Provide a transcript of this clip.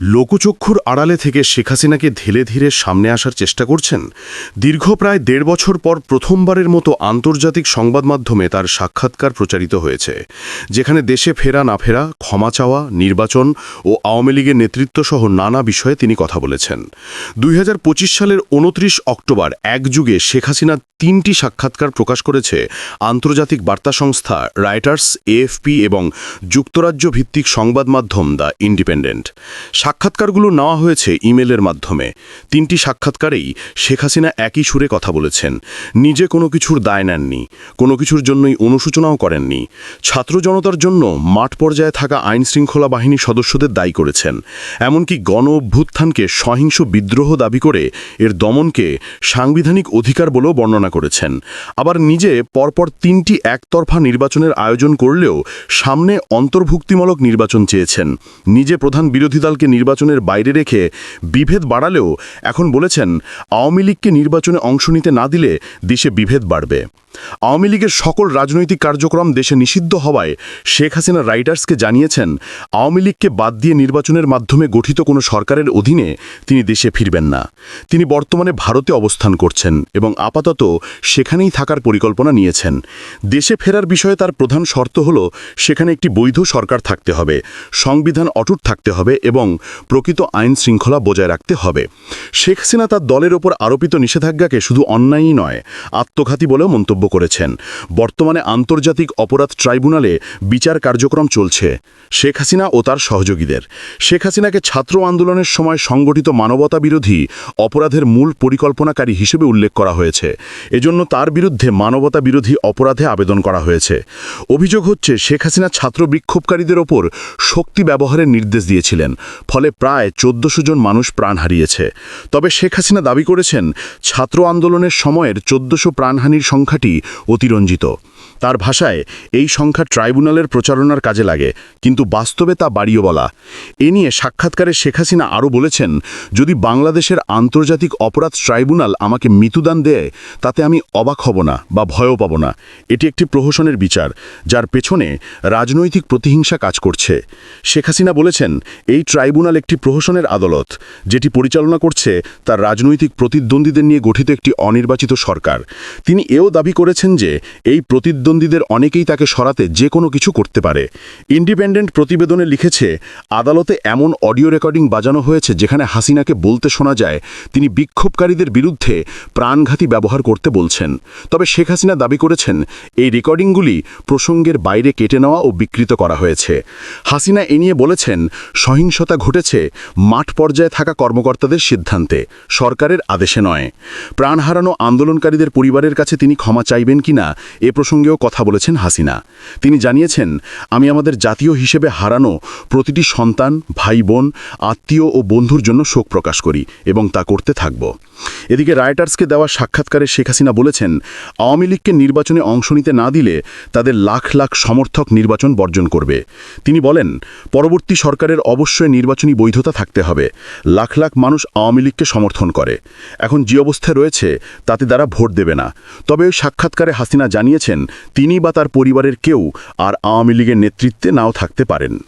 লোকচক্ষুর আড়ালে থেকে শেখ হাসিনাকে ধীরে ধীরে সামনে আসার চেষ্টা করছেন। দীর্ঘ প্রায় দেড় বছর পর প্রথমবারের মতো আন্তর্জাতিক সংবাদ মাধ্যমে তার সাক্ষাৎকার প্রচারিত হয়েছে, যেখানে দেশে ফেরা না ফেরা, ক্ষমা চাওয়া, নির্বাচন ও আওয়ামী লীগের নেতৃত্ব সহ নানা বিষয়ে তিনি কথা বলেছেন। দুই হাজার পঁচিশ সালের উনত্রিশ অক্টোবর এক যুগে শেখ হাসিনা তিনটি সাক্ষাৎকার প্রকাশ করেছে আন্তর্জাতিক বার্তা সংস্থা, রাইটার্স, এএফপি এবং যুক্তরাজ্য ভিত্তিক সংবাদ মাধ্যম দ্য ইন্ডিপেন্ডেন্ট। সাক্ষাৎকারগুলো নেওয়া হয়েছে ইমেলের মাধ্যমে। তিনটি সাক্ষাৎকারেই শেখ হাসিনা একই সুরে কথা বলেছেন। নিজে কোনো কিছুর দায় নেননি, কোনো কিছুর জন্যই অনুশোচনাও করেননি। ছাত্র জনতার জন্য মাঠ পর্যায়ে থাকা আইন শৃঙ্খলা বাহিনীর সদস্যদের দায়ী করেছেন। এমনকি গণ অভ্যুত্থানকে সহিংস বিদ্রোহ দাবি করে এর দমনকে সাংবিধানিক অধিকার বলেও বর্ণনা করেছেন। আবার নিজে পরপর তিনটি একতরফা নির্বাচনের আয়োজন করলেও সামনে অন্তর্ভুক্তিমূলক নির্বাচন চেয়েছেন। নিজে প্রধান বিরোধী দলকে নির্বাচনের বাইরে রেখে বিভেদ বাড়ালেও এখন বলেছেন আওয়ামী লীগকে নির্বাচনে অংশ নিতে না দিলে দেশে বিভেদ বাড়বে। আওয়ামী লীগের সকল রাজনৈতিক কার্যক্রম দেশে নিষিদ্ধ হওয়ায় শেখ হাসিনা রাইটার্সকে জানিয়েছেন, আওয়ামী লীগকে বাদ দিয়ে নির্বাচনের মাধ্যমে গঠিত কোনো সরকারের অধীনে তিনি দেশে ফিরবেন না। তিনি বর্তমানে ভারতে অবস্থান করছেন এবং আপাতত সেখানেই থাকার পরিকল্পনা নিয়েছেন। দেশে ফেরার বিষয়ে তার প্রধান শর্ত হল, সেখানে একটি বৈধ সরকার থাকতে হবে, সংবিধান অটুট থাকতে হবে এবং প্রকৃত আইন শৃঙ্খলা বজায় রাখতে হবে। শেখ হাসিনা তার দলের ওপর আরোপিত নিষেধাজ্ঞাকে শুধু অন্যায়ই নয়, আত্মঘাতী বলেও মন্তব্য করেছেন। বর্তমানে আন্তর্জাতিক অপরাধ ট্রাইব্যুনালে বিচার কার্যক্রম চলছে। শেখ হাসিনা ও তার সহযোগীদের। শেখ হাসিনাকে ছাত্র আন্দোলনের সময় সংগঠিত মানবতা বিরোধী অপরাধের মূল পরিকল্পনাকারী হিসেবে উল্লেখ করা হয়েছে। এজন্য তার বিরুদ্ধে মানবতা বিরোধী অপরাধে আবেদন করা হয়েছে। অভিযোগ হচ্ছে, শেখ হাসিনা ছাত্র বিক্ষোভকারীদের ওপর শক্তি ব্যবহারের নির্দেশ দিয়েছিলেন। ফলে প্রায় চোদ্দশো জন মানুষ প্রাণ হারিয়েছে। তবে শেখ হাসিনা দাবি করেছেন, ছাত্র আন্দোলনের সময়ের চোদ্দশো প্রাণহানির সংখ্যাটি অতিরঞ্জিত। তার ভাষায়, এই সংখ্যা ট্রাইব্যুনালের প্রচারণার কাজে লাগে, কিন্তু বাস্তবে তা বাড়িয়ে বলা। এ নিয়ে সাক্ষাৎকারে শেখ হাসিনা আরও বলেছেন, যদি বাংলাদেশের আন্তর্জাতিক অপরাধ ট্রাইব্যুনাল আমাকে মৃত্যুদান দেয়, তাতে আমি অবাক হব না বা ভয়ও পাব না। এটি একটি প্রহসনের বিচার, যার পেছনে রাজনৈতিক প্রতিহিংসা কাজ করছে। শেখ হাসিনা বলেছেন, এই ট্রাইব্যুনাল একটি প্রহসনের আদালত, যেটি পরিচালনা করছে তার রাজনৈতিক প্রতিদ্বন্দ্বীদের নিয়ে গঠিত একটি অনির্বাচিত সরকার। তিনি এও দাবি করেছেন যে, এই প্রতিদ্বন্দ্বীদের অনেকেই তাকে সরাতে যে কোনো কিছু করতে পারে। ইন্ডিপেন্ডেন্ট প্রতিবেদনে লিখেছে, আদালতে এমন অডিও রেকর্ডিং বাজানো হয়েছে যেখানে হাসিনাকে বলতে শোনা যায়, তিনি বিক্ষোভকারীদের বিরুদ্ধে প্রাণঘাতী ব্যবহার করতে বলছেন। তবে শেখ হাসিনা দাবি করেছেন, এই রেকর্ডিংগুলি প্রসঙ্গের বাইরে কেটে নেওয়া ও বিকৃত করা হয়েছে। হাসিনা এ নিয়ে বলেছেন, সহিংসতা ঘটেছে মাঠ পর্যায়ে থাকা কর্মকর্তাদের সিদ্ধান্তে। সরকারের আদেশে নয়। প্রাণ হারানো আন্দোলনকারীদের পরিবারের কাছে তিনি ক্ষমা চাইবেন কিনা, এ প্রসঙ্গেও কথা বলেছেন হাসিনা। তিনি জানিয়েছেন, আমি আমাদের জাতীয় হিসেবে হারানো প্রতিটি সন্তান ভাই বোন আত্মীয় ও বন্ধুর জন্য শোক প্রকাশ করি এবং তা করতে থাকব। এদিকে রাইটার্সকে দেওয়া সাক্ষাৎকারে শেখ হাসিনা বলেছেন, আওয়ামী লীগকে নির্বাচনে অংশ নিতে না দিলে তাদের লাখ লাখ সমর্থক নির্বাচন বর্জন করবে। তিনি বলেন, পরবর্তী সরকারের অবশ্যই নির্বাচনী বৈধতা থাকতে হবে। লাখ লাখ মানুষ আওয়ামী লীগকে সমর্থন করে। এখন যে অবস্থায় রয়েছে, তাতে তারা ভোট দেবে না। তবে ওই সাক্ষাৎকারে হাসিনা জানিয়েছেন, তিনি বা তার পরিবারের কেউ আর আওয়ামী লীগের নেতৃত্বে নাও থাকতে পারেন।